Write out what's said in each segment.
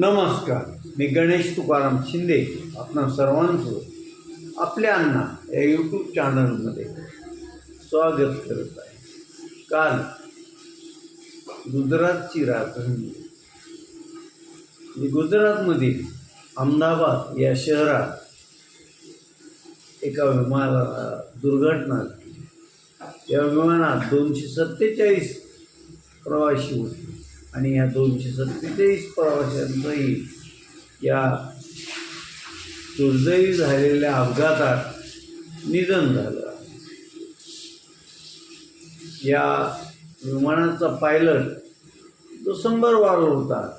नमस्कार. मी गणेश तुकाराम शिंदे आपण सर्वांचं आपल्या अण्णा या यूट्यूब चॅनलमध्ये स्वागत करत आहे. काल गुजरातची राजधानी मी गुजरातमधील अहमदाबाद या शहरात एका विमानाला दुर्घटना झाली या विमानात दोनशे सत्तेचाळीस प्रवासी होते. आणि या दोनशे सत्तेचाळीस प्रवाशांचंही या दुर्दैवी झालेल्या अपघातात निधन झालं. या विमानाचा पायलट जो संबरवार होता.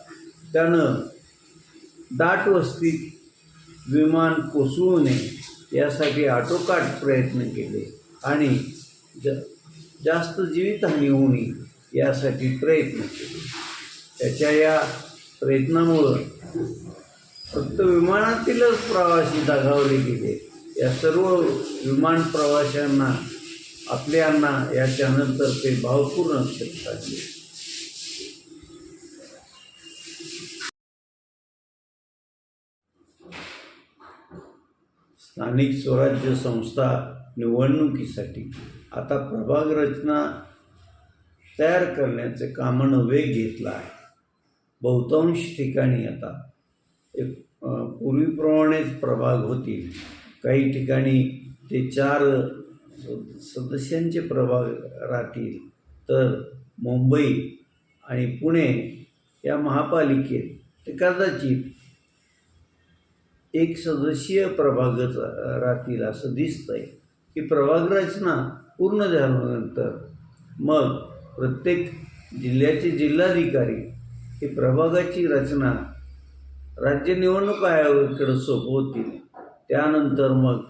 त्यानं दाट वस्तीत विमान कोसळू नये यासाठी आटोकाट प्रयत्न केले आणि ज जास्त जीवितहानी होऊ नये यासाठी प्रयत्न केले. त्याच्या या प्रयत्नामुळं फक्त विमानातीलच प्रवासी दगावले गेले. या सर्व विमान प्रवाशांना आपल्यांना या चॅनलतर्फे भावपूर्ण श्रद्धांजली स्थानिक स्वराज्य संस्था निवडणुकीसाठी आता प्रभाग रचना तयार करण्याचे कामानं वेग घेतला आहे. बहुतांश ठिकाणी आता एक पूर्वीप्रमाणेच प्रभाग होतील. काही ठिकाणी ते चार सदस्यांचे प्रभाग राहतील. तर मुंबई आणि पुणे या महापालिकेत ते कदाचित एक सदस्यीय प्रभागच राहतील असं दिसतंय. की प्रभाग रचना पूर्ण झाल्यानंतर मग प्रत्येक जिल्ह्याचे जिल्हाधिकारी ही प्रभागाची रचना राज्य निवडणूक आयोगाकडं सोपवतील त्यानंतर मग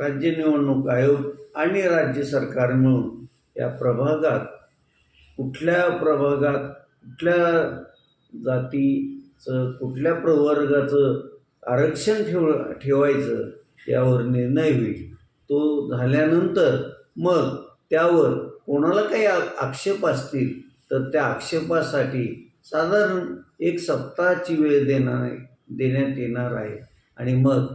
राज्य निवडणूक आयोग आणि राज्य सरकार मिळून या प्रभागात कुठल्या प्रभागात कुठल्या जातीचं कुठल्या प्रवर्गाचं आरक्षण ठेव ठेवायचं यावर निर्णय होईल. तो झाल्यानंतर मग त्यावर कोणाला काही आ आक्षेप असतील? तर त्या आक्षेपासाठी साधारण एक सप्ताहाची वेळ देणार देण्यात येणार आहे. आणि मग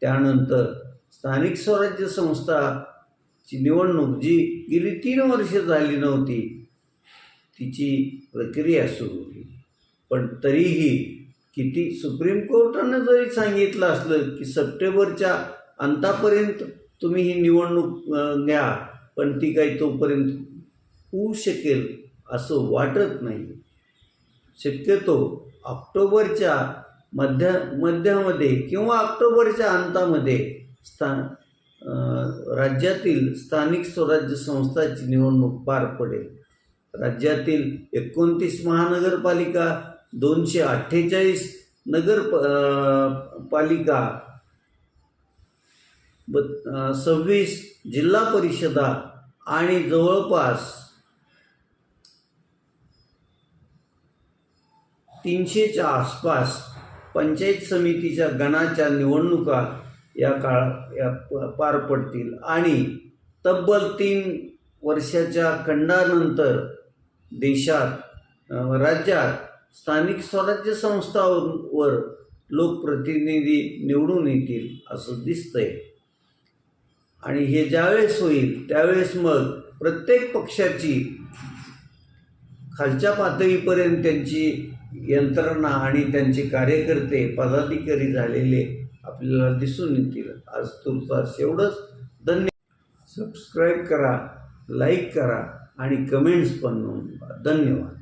त्यानंतर स्थानिक स्वराज्य संस्थाची निवडणूक जी गेली तीन वर्ष झाली नव्हती तिची प्रक्रिया सुरू होती पण तरीही किती सुप्रीम कोर्टानं जरी सांगितलं असलं की सप्टेंबरच्या अंतापर्यंत तुम्ही ही निवडणूक घ्या पण ती काही तोपर्यंत होऊ शकेल असं वाटत नाही. शक्यतो ऑक्टोबरच्या मध्य मध्यामध्ये किंवा ऑक्टोबरच्या अंतामध्ये स्थान राज्यातील स्थानिक स्वराज्य संस्थाची निवडणूक पार पडेल. राज्यातील एकोणतीस महानगरपालिका दोनशे अठ्ठेचाळीस नगर प- पालिका ब सव्वीस जिल्हा परिषदा आणि जवळपास तीनशेच्या आसपास पंचायत समितीच्या गणाच्या निवडणुका या काळ या प- पार पडतील. आणि तब्बल तीन वर्षाच्या खंडानंतर देशात राज्यात स्थानिक स्वराज्य संस्थांवर लोकप्रतिनिधी निवडून येतील असं दिसतंय. आणि हे ज्यावेळेस होईल त्यावेळेस मग प्रत्येक पक्षाची खालच्या पातळीपर्यंत त्यांची यंत्रणा आणि त्यांचे कार्यकर्ते पदाधिकारी झालेले आपल्याला दिसून येतील. आज तुर्तास एवढंच धन्य सबस्क्राईब करा लाईक करा आणि कमेंट्स पण नोंदवा. धन्यवाद.